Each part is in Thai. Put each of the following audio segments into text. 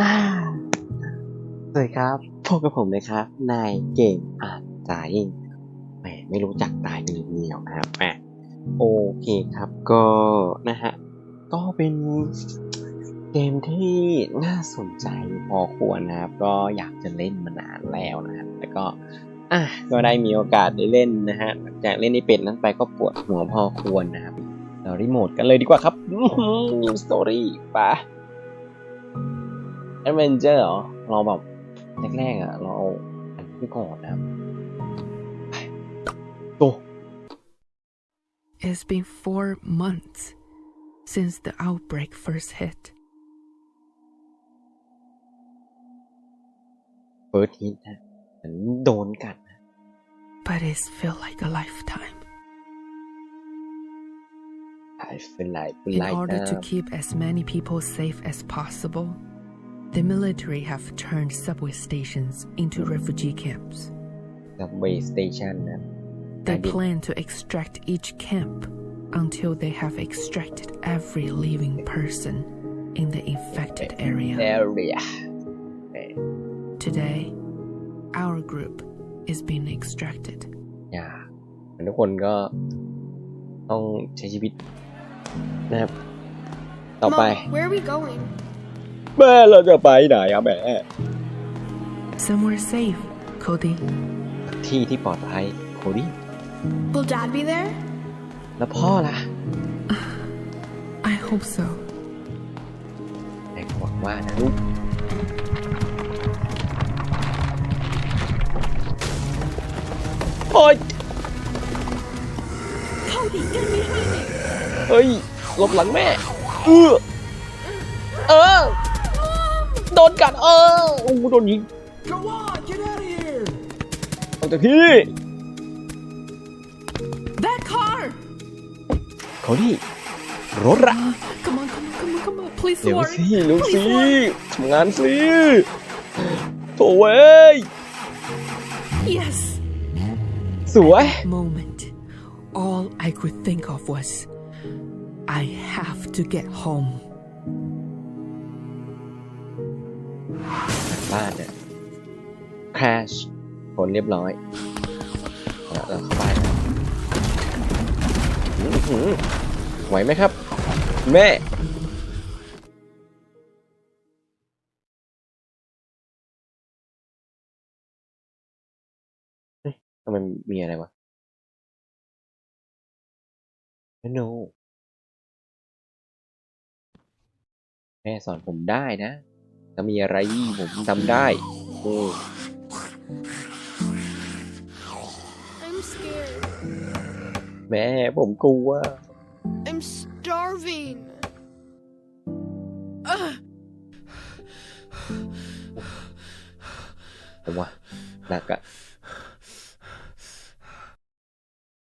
อ่าสวัสดีครับพบกับผมนะครับ นายเก่งอานใจแหมไม่รู้จักตายเดียวนะครับแหมโอเคครับก็นะฮะ ก็เป็นเกมที่น่าสนใจพอควรนะครับ ก็อยากจะเล่นมานานแล้วนะครับแล้วก็อะก็ได้มีโอกาสได้เล่นนะฮะหลังจากเล่นในเป็ดนั้นไปก็ปวดหัวพอควรนะครับเรารีโมทกันเลยดีกว่าครับ New Story ปะ แอดเวนเจอร์เหรอ เราแบบแรกๆอ่ะ เราเอาอันนี้ก่อนนะครับไปโต It's been four months since the outbreak first hit. เฟิร์สฮิตนะเหมือนโดนกัดนะ but it's felt like a lifetime. ไอ้เป็นไรเป็น In ไร order นะ to keep as many people safe as possible, the military have turned subway stations into refugee camps. กับเวสเตชันนะ They I did- plan to extract each camp until they have extracted every living person in the infected area. แอเรีย Today, our group is being extracted. อย่าทุกคนก็ต้องใช้ชีวิตนะครับ ต่อไป Mom, where are we going? แม่เราจะไปไหนอะแม่ Somewhere safe, Cody. ที่ที่ปลอดภัยโคดี้ Will Dad be there? แล้วพ่อล่ะ I hope so. แม่ก็หวังว่านะลูก โอ๊ยเฮ้ยหลบหลังแม่ เออเออ โดนกัดเออโอ้โหโดนยิง Go on, get out of here! ออกจากที่ That car! เขาดิรถอะ Come on, come on, come on, come on. Please เร็ว work. สิเร็วสิ Please work. ทำงานสิโถ่เว้ย Yes. สวย Moment. All I could think of was, I have to get home. บ้านเนี่ย crash ผลเรียบร้อยแล้วเราเข้าบ้านไหวไหมครับ แม่ทำไมมีอะไรวะ no แม่สอนผมได้นะ ถ้ามีอะไรผมทำได้อืม I'm scared. แม่ผมกลัว I'm starving. Ugh. ผมว่าหนักอะ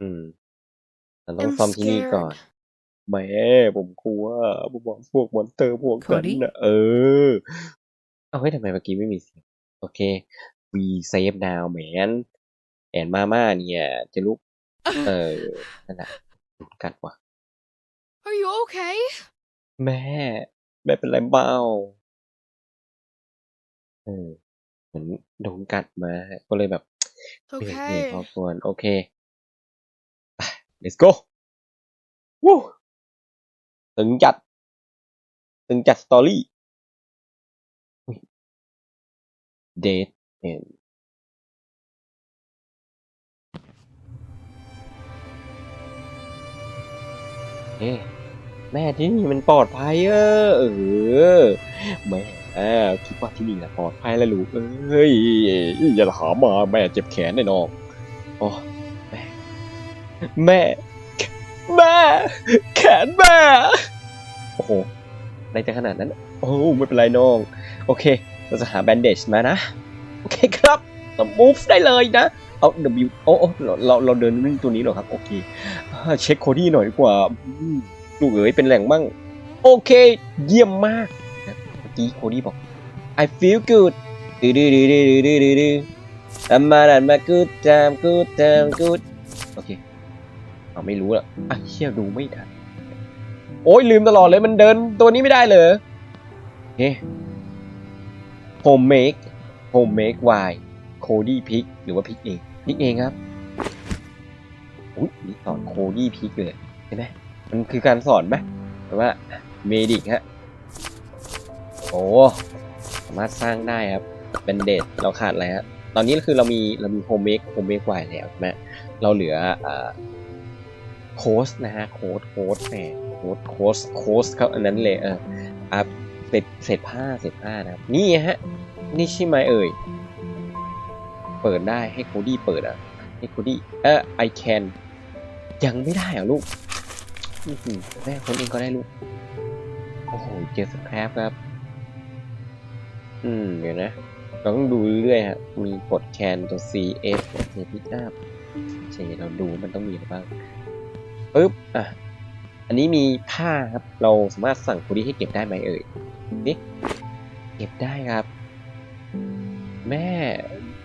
อืมเราต้อง I'm ซ่อมที่นี่ก่อน scared. แม่ผมกลัวผมบอกพวกมอนเตอร์พวกนั้น Cody? นะเออ เอาเฮ้ยทำไมเมื่อกี้ไม่มีเสียงโอเค we save now man แอนมาม่าเนี่ย จะลุก เออนั่นแหละลุกกัดว่ะ Are you okay? แม่ แม่เป็นไรเปล่าเออเหมือนโดนกัดมา ก็เลยแบบเหนื่อยเหนื่อย Okay. พอควรโอเคไป let's go วู้ ถึงจัด ถึงจัดสตอรี่เดทเอ็นเอ๊ะแม่ที่นี่มันปลอดภัยเออเออแม่คิดว่าที่นี่แหละปลอดภัยแล้วลูกเอ้ยอย่าถามมาแม่เจ็บแขนแน่นอนโอ้แม่แม่ แม่ แขนแม่ โอ้โหอะไรจะขนาดนั้น โอ้ไม่เป็นไรน้อง โอเค เราจะหาแบนเดจมานะ โอเคครับเรา move ได้เลยนะ เอา W โอ้โอ้เราเราเดินวิ่งตัวนี้เหรอครับ โอเค เช็คโคดี้หน่อยดีกว่าลูกเอ๋ยเป็นแหล่งบ้าง โอเค เยี่ยมมากเมื่อกี้โคดี้บอก I feel good ดื้อดื้อดื้อดื้อดื้อดื้อดื้ออามาดันมา good time good time good โอเค เอาไม่รู้ละอะเชี่ยดูไม่ทันโอ้ยลืมตลอดเลยมันเดินตัวนี้ไม่ได้เลยโอเค home make home make wine โคดี้พิกหรือว่าพิกเองพิกเองครับอุ้ยนี่สอนโคดี้พิกเลยเห็นไหมมันคือการสอนไหมแต่ว่าเมดิกฮะโอ้สามารถสร้างได้ครับเป็นเดทเราขาดอะไรฮะตอนนี้คือเรามีเรามีโฮมเมกโฮมเมกไวแล้วใช่ไหมเราเหลืออ่า โค้ดนะฮะโค้ดโค้ดแหมโค้ดโค้ดโค้ดเขาอันนั้นเลยเอออะเศษเศษผ้าเศษผ้านะครับนี่ฮะนี่ใช่ไหมเอ่ยเปิดได้ให้โคดี้เปิดอะให้โคดี้เออ I can ยังไม่ได้เหรอลูกแม่คนเองก็ได้ลูกโอ้โหเจอสแครปครับ อืมเดี๋ยวนะเราต้องดูเรื่อยฮะ มีกดแคนตัว C F เนี่ยพิกอัพใช่เราดูมันต้องมีอะไรบ้าง ปึ๊บอะอันนี้มีผ้าครับ เราสามารถสั่งโคดี้ให้เก็บได้ไหมเอ่ยนี่เก็บได้ครับ แม่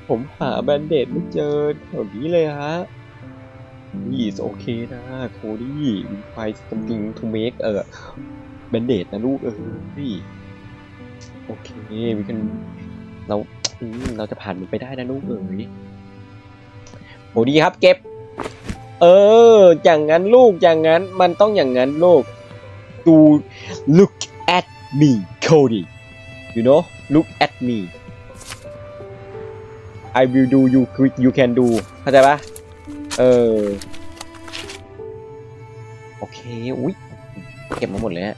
ผมหาแบนเดดไม่เจอแถวนี้เลยฮะนี่โอเคนะโคดี้มีไฟสติงทูเมกเออแบนเดดนะลูกเออพี่โอเควิกันเราเราจะผ่านมันไปได้นะลูกเอ๋ยโคดี้ครับเก็บ เออ อย่างนั้นลูกอย่างนั้นมันต้องอย่างนั้นลูก ดู look at me Cody you know look at me I will do you you can do เข้าใจปะเออ โอเค อุ้ยเก็บมาหมดเลยฮะ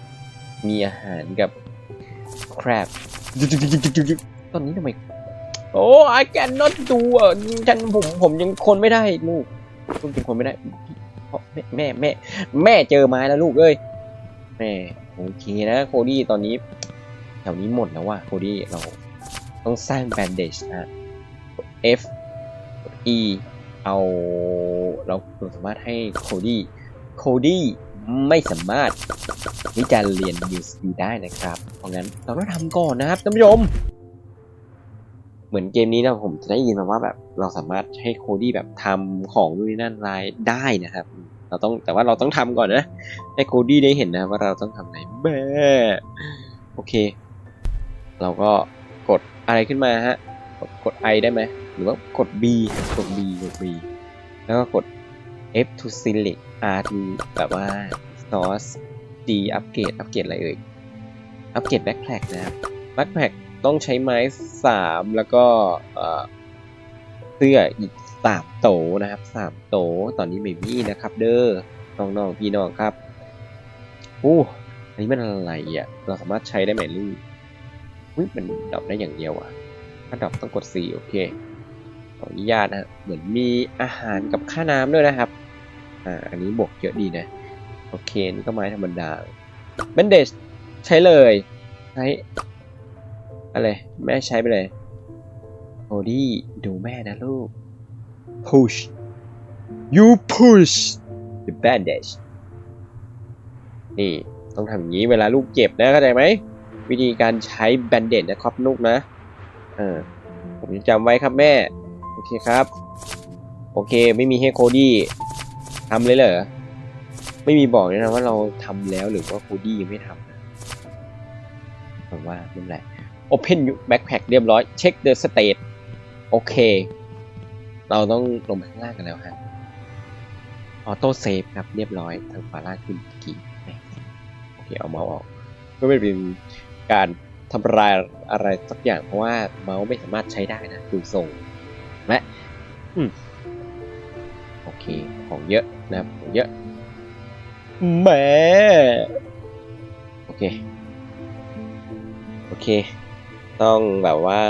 มีอาหารกับ crab ตอนนี้ทำไม โอ้ I cannot do อะฉันผมผมยังคนไม่ได้ลูก ลูกยังคนไม่ได้เพราะแม่แม่ แม่เจอไม้แล้วลูกเอ้ยแม่โอเคนะโคดี้ตอนนี้ แถวนี้หมดแล้วว่ะโคดี้เราต้องสร้างแบนเดจนะ F E เอาเราเราสามารถให้โคดี้โคดี้ไม่สามารถที่จะเรียน New Skill ได้นะครับ เพราะงั้นเราต้องทำก่อนนะครับท่านผู้ชม เหมือนเกมนี้นะผมจะได้ยินมาว่าแบบเราสามารถให้โคดี้แบบทำของนู่นนี่นั่นรายได้นะครับ เราต้องแต่ว่าเราต้องทำก่อนนะให้โคดี้ได้เห็นนะว่าเราต้องทำอะไรแม่โอเค เราก็กดอะไรขึ้นมาฮะกดกด I ได้ไหมหรือว่ากด B กด B กด B แล้วก็กด F to select R to แบบว่า source D อัปเกรดอัปเกรดอะไรเอ่ยอัปเกรด backpack นะครับ backpack ต้องใช้ไม้3แล้วก็เอ่อเสื้ออีกสามโตนะครับสามโตตอนนี้ไม่มีนะครับ เด้อน้องๆพี่น้องครับอู้อันนี้มันอะไรอะเราสามารถใช้ได้ไหมลูกอุ้ยมันดรอปได้อย่างเดียวอะถ้าดรอปต้องกด 4 โอเคขออนุญาตนะเหมือนมีอาหารกับค่าน้ำด้วยนะครับอ่าอันนี้บวกเยอะดีนะ โอเค นี่ก็ไม้ธรรมดาเบนเดชใช้เลย ใช้ อะไร แม่ใช้ไปเลยโอดี้ดูแม่นะลูก push you push the bandage นี่ ต้องทำอย่างนี้เวลาลูกเจ็บนะเข้าใจไหม วิธีการใช้แบนเดดนะครับลูกนะ เออ ผมจะจำไว้ครับแม่ โอเคครับ โอเคไม่มีให้โคดี้ทำเลยเหรอ ไม่มีบอกเลยนะว่าเราทำแล้วหรือว่าโคดี้ยังไม่ทำนะผมว่าไม่เป็นไร Open backpack เรียบร้อย เช็ค the state โอเค เราต้องลงไปข้างล่างกันแล้วฮะออโต้เซฟครับเรียบร้อยทางขวาล่างขึ้นกี่โอเคเอาเมาส์ออกเพื่อไม่เป็นการทำลายอะไรสักอย่างเพราะว่าเมาส์ไม่สามารถใช้ได้นะดูทรงและอืมโอเคของเยอะนะครับของเยอะแหมโอเค โอเค ต้องแบบว่า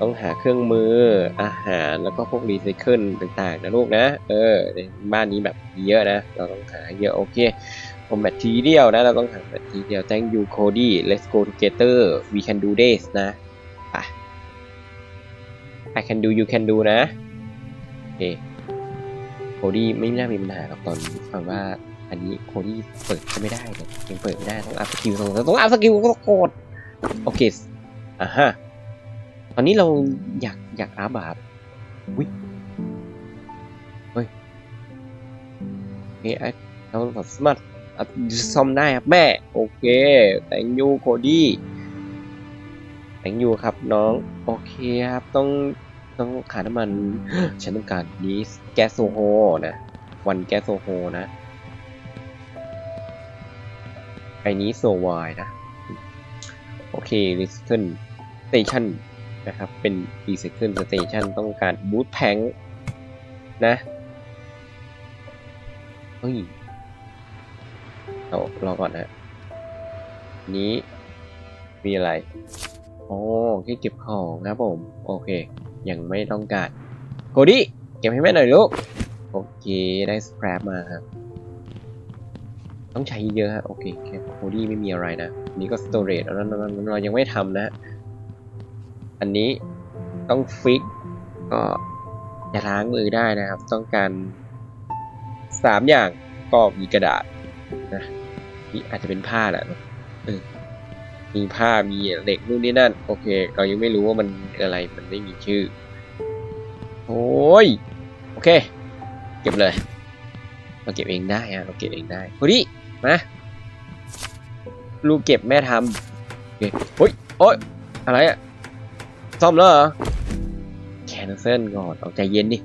ต้องหาเครื่องมืออาหารแล้วก็พวกรีไซเคิลต่างๆนะลูกนะ เออในบ้านนี้แบบเยอะนะ เราต้องหาเยอะโอเคผมแบตทีเดียวนะ เราต้องหาแบตทีเดียว thank you Cody let's go together we can do this นะไป I can do you can do นะโอเคโคดี้ไม่น่ามีปัญหาหรอกตอนนี้ฟังว่าอันนี้โคดี้เปิดก็ไม่ได้เลยยังเปิดไม่ได้ต้องอัพสกิลต้องอัพสกิลก็โกด โอเคอะฮะตอนนี้เราอยากอยากอาบาบวิเฮ้ยเคไอเราสามารถซ่อมได้ครับแม่ โอเค thank you โคดี้แตงยูครับน้อง โอเคครับ ต้องต้องขาน้ำมัน ฉันต้องการนี้แก๊สโซโฮนะ วันแก๊สโซโฮนะไอ้นี้โซวายนะ โอเค Recycle Station นะครับ เป็น Recycle Station ต้องการ Boot Tank นะ เฮ้ยเอารอก่อนนะนี้มีอะไร โอ๋อแค่เก็บของครับผม โอเค ยังไม่ต้องการ โคดี้ เก็บให้แม่หน่อยลูก โอเค ได้สแครปมาครับ ต้องใช้เยอะฮะโอเคแค่โคดี้ไม่มีอะไรนะนี่ก็สโตรจอันนั้นเรายังไม่ทำนะ อันนี้ต้องฟิกก็จะล้างมือได้นะครับ ต้องการสามอย่างก็มีกระดาษนะนี่อาจจะเป็นผ้าแหละมีผ้ามีเหล็กนู่นนี่นั่น โอเค เรายังไม่รู้ว่ามันอะไรมันไม่มีชื่อโอ้ยโอเค เก็บเลย เราเก็บเองได้อะเราเก็บเองได้โคดี้ มาลูกเก็บแม่ทำโอเคเฮ้ยโอ๊ยอะไรอะซ่อมแล้วเหรอแคนเซิลก่อนเอาใจเย็นดิ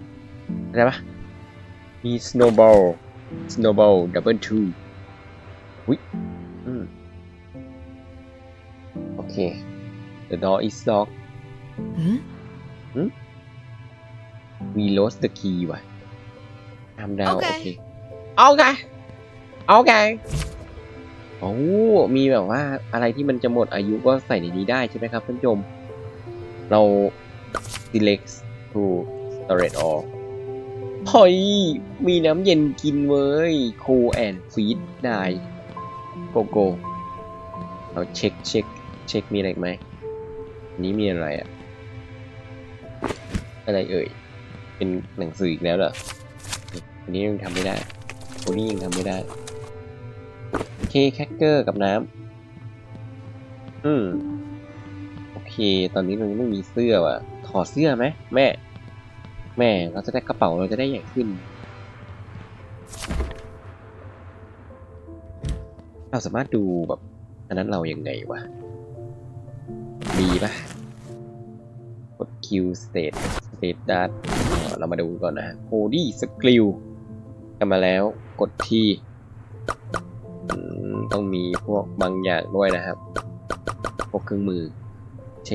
ได้ปะมี snowball snowball double two อุ้ยอืมโอเค the door is locked Hmm? we lost the key ว่ะทำดาวโอเค โอเค โอเคโอ้มีแบบว่าอะไรที่มันจะหมดอายุก็ใส่ในนี้ได้ใช่ไหมครับท่านผู้ชม เรา select to storage all เฮ้ยมีน้ำเย็นกินเว้ย cool and feed ได้โกโก้เราเช็คเช็คเช็คมีอะไรไหมนี้มีอะไรอะอะไรเอ่ย เป็นหนังสืออีกแล้วเหรออันนี้ยังทำไม่ได้ตัวนี้ยังทำไม่ได้ เคแคคเกอร์กับน้ำอืมโอเค ตอนนี้เรายังไม่มีเสื้อว่ะ ถอดเสื้อไหมแม่ แม่ เราจะได้กระเป๋าเราจะได้ใหญ่ขึ้น เราสามารถดูแบบ อันนั้นเรายังไงวะ ดีปะกด Q state state dart อ่าเรามาดูก่อนนะ Cody skill กันมาแล้วกดที ต้องมีพวกบางอย่างด้วยนะครับ พวกเครื่องมือเช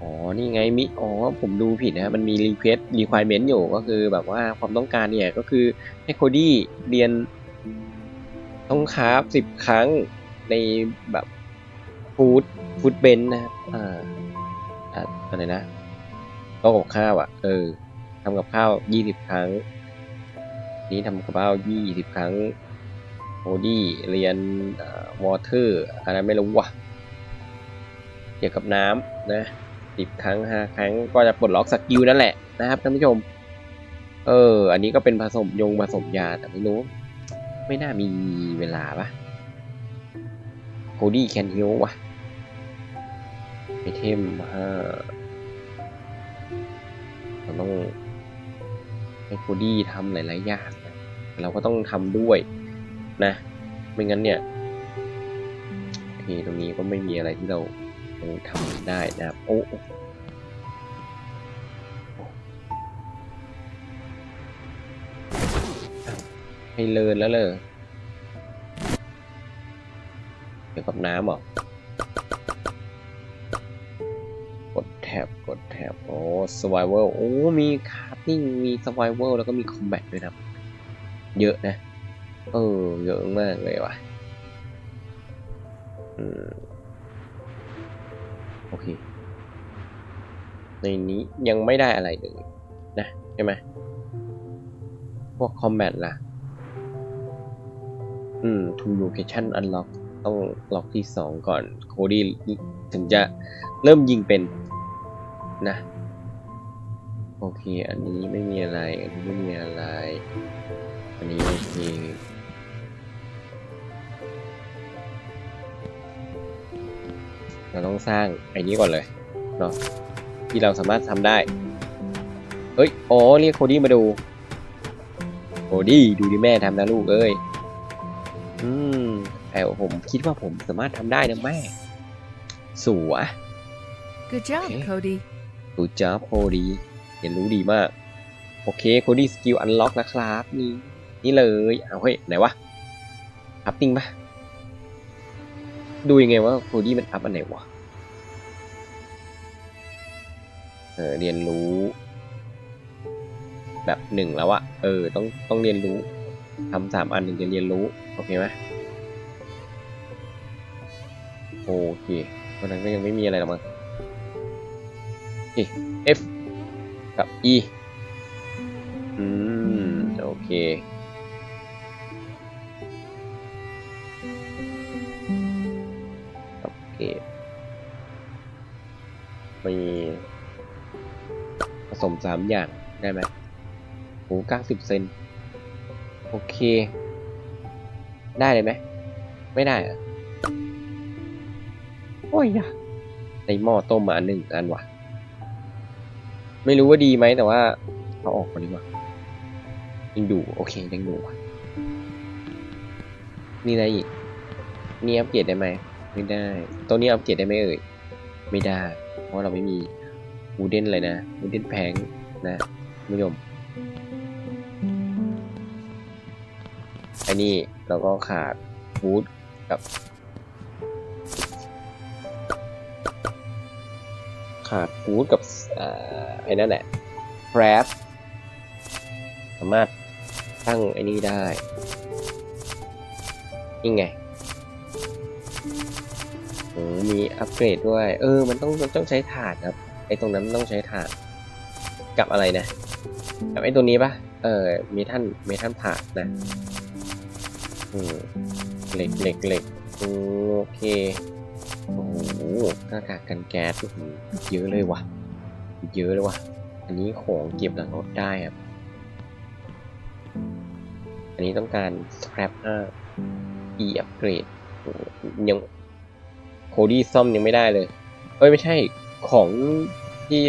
อ๋อ นี่ไงมิ อ๋อ ผมดูผิดนะมันมี request requirement อยู่ก็คือแบบว่าความต้องการเนี่ยก็คือให้โคดี้เรียนต้องคราฟสิบครั้งในแบบฟูดฟูดเบนนะครับ อ่าอ่าอะไรนะโต๊ะกับข้าวอะ เออทำกับข้าวยี่สิบครั้ง นี้ทำกับข้าวยี่สิบครั้งโอดี้เรียนวอเตอร์อะไรไม่รู้ว่ะ เกี่ยวกับน้ำนะสิบครั้งห้าครั้งก็จะปลดล็อกสกิลนั่นแหละนะครับท่านผู้ชม เออ อันนี้ก็เป็นผสมยงผสมยาแต่ไม่รู้ ไม่น่ามีเวลาปะโคดี้แคนฮิลวะไอเทมห้าเราต้องให้โคดี้ทำหลาย ๆ อย่าง เราก็ต้องทำด้วยนะ ไม่งั้นเนี่ยโอเคตรงนี้ก็ไม่มีอะไรที่เราทำได้นะครับโอ้ให้เลินแล้วเลยเกี่ยวกับน้ำหรอกดแท็บกดแท็บโอ้ survival โอ้ มีคาร์ติ้งมี survival แล้วก็มี combat ด้วยนะ เยอะนะเออเยอะมากเลยว่ะอืมโอเค ในนี้ยังไม่ได้อะไรเลยนะใช่ไหมพวก combat ล่ะ อืม to location unlock ต้องล็อกที่สองก่อนโคดี้ถึงจะเริ่มยิงเป็นนะ โอเค อันนี้ไม่มีอะไร อันนี้ไม่มีอะไร นนี้โอเคเราต้องสร้างไอ้นี้ก่อนเลยเนาะที่เราสามารถทำได้ เฮ้ยอ๋อเรียกโคดี้มาดูโคดี้ดูดิแม่ทำนะลูกเอ้ยอืมแต่ผมคิดว่าผมสามารถทำได้นะแม่ สวย Good job, Okay. Cody. ดูจ้าโพดีเรียนรู้ดีมาก โอเคโคดี้สกิลอันล็อกนะครับนี่ นี่เลยเอาเฮ้ยไหนวะอัพติ้งปะดูยังไงว่าโคดี้มันอัพอันไหนวะเออเรียนรู้ แบบหนึ่งแล้วอะเออต้องต้องเรียนรู้ทำสามอันถึงจะเรียนรู้โอเคไหมโอเคเพราะนั้นก็ยังไม่มีอะไรหรอกมั้ง F กับ E อืม โอเค สมสามอย่างได้ไหมโหเก้าสิบเซนโอเค ได้เลยไหม ไม่ได้อะโอ้ยยะในหม้อต้มมาหนึ่งอันว่ะ ไม่รู้ว่าดีไหมแต่ว่าเอาออกก่อนดีกว่ายังดูโอเคยังดูว่ะนี่อะไรอีกนี่อัปเกรดได้ไหมไม่ได้ ตัวนี้อัปเกรดได้ไหมเอ่ย ไม่ได้ เพราะเราไม่มี วูเดนอะไรนะวูเดนแพงนะคุณผู้ชมไอ้นี่เราก็ขาดฟูดกับ ขาดฟูดกับอ่าไอ้นั่นแหละแฟรชสามารถตั้งไอ้นี่ได้นี่ไงมีอัปเกรดด้วย เออ มันต้องต้องใช้ถานครับ ไอ้ตรงนั้นมันต้องใช้ถ่านกับอะไรนะ กับไอ้ตัวนี้ปะเออมีท่านมีท่านถ่านนะอืมเหล็กเหล็กเหล็กอืมโอเคโอ้โหหน้ากากกันแก๊สอื้อหือเยอะเลยว่ะ เยอะเลยว่ะ อันนี้ของเก็บหลังรถได้ครับ อันนี้ต้องการ scrap 5 e upgrade โอ้โหยังโคดี้ซ่อมยังไม่ได้เลย เอ้ย ไม่ใช่ของ ที่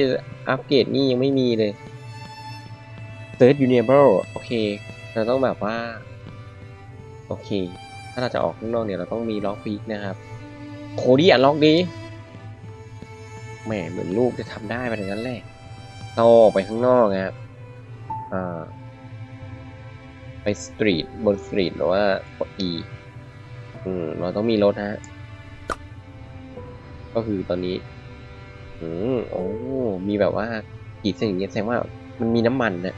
อัปเกรดนี่ยังไม่มีเลย third universal โอเค เราต้องแบบว่า โอเค ถ้าเราจะออกข้างนอกเนี่ย เราต้องมีล็อกพีกนะครับ โคดี้อันล็อกดีแหมเหมือนลูกจะทำได้ไปอย่างนั้นแหละเราออกไปข้างนอกนะครับอ่าไปสตรีทบนสตรีทหรือว่ากด E อืมเราต้องมีรถฮะ ก็คือตอนนี้ อืมโอ้ มีแบบว่าขีดเส้นอย่างเงี้ยแสดงว่ามันมีน้ำมันนะ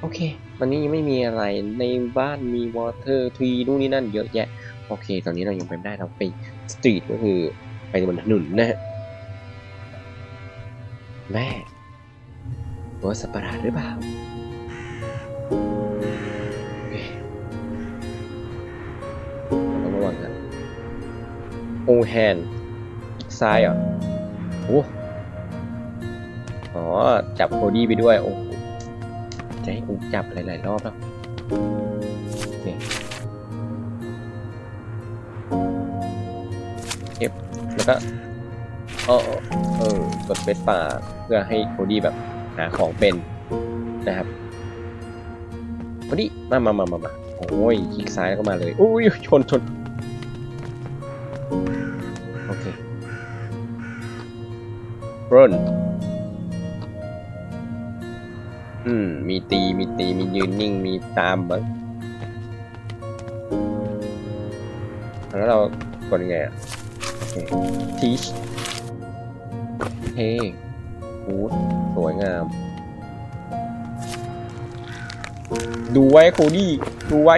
โอเคตอนนี้ยังไม่มีอะไรในบ้านมีวอเตอร์ทรีนู่นนี่นั่นเยอะแยะ โอเค ตอนนี้เรายังไปไม่ได้เราไปสตรีทก็คือไปบนถนนนะฮะแม่ตัวสัตว์ประหลาดหรือเปล่าโอเคเราต้องระวังนะโอแฮน ซ้ายเหรอโอ้อ๋อ จับโคดี้ไปด้วย โอ้โหจะให้กูจับหลาย ๆ รอบแล้วโอเก็บแล้วก็เออเออกดเฟสป่าเพื่อให้โคดี้แบบหาของเป็นนะครับโคดี้มามามามามาโอ้ยคลิกซ้ายแล้วก็มาเลยอุ้ยชนชน รนอืม มีตี มีตี มียืนนิ่ง มีตามบ้างแล้วเรากดยังไงอะทีชเฮ้ฟูดสวยงาม ดูไว้โคดี้ดูไว้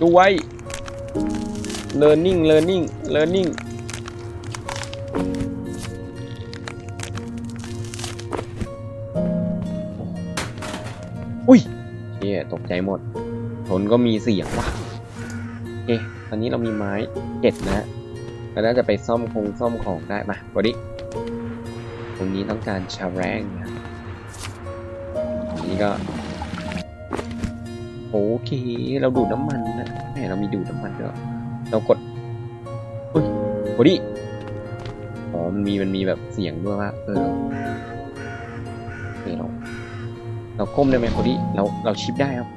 ดูไว้ learning learning learning ใจหมด ทนก็มีเสียงว่ะโอเคตอนนี้เรามีไม้เจ็ดนะฮะเราน่าจะไปซ่อมคงซ่อมของได้มาบอดี้ตรงนี้ต้องการชาแรงนะนนี้ก็โอเค เราดูดน้ำมันนะแหมเรามีดูดน้ำมันด้วยเรากดอุ้ยบอดี้อ๋อมันมีมันมีแบบเสียงด้วยว่าเออโอเคเราเราก้มได้ไหมบอดี้เราเราชิปได้ครับ